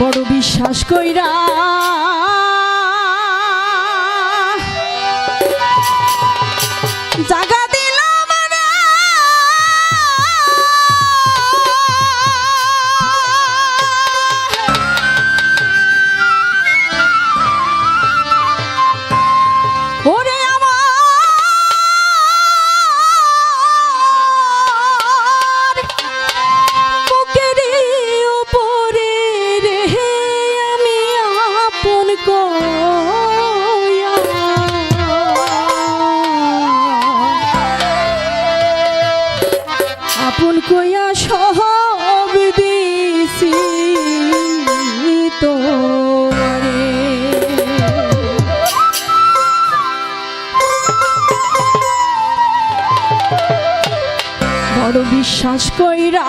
বড় বিশ্বাস কইরা বিশ্বাস কইরা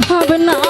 ভাবনা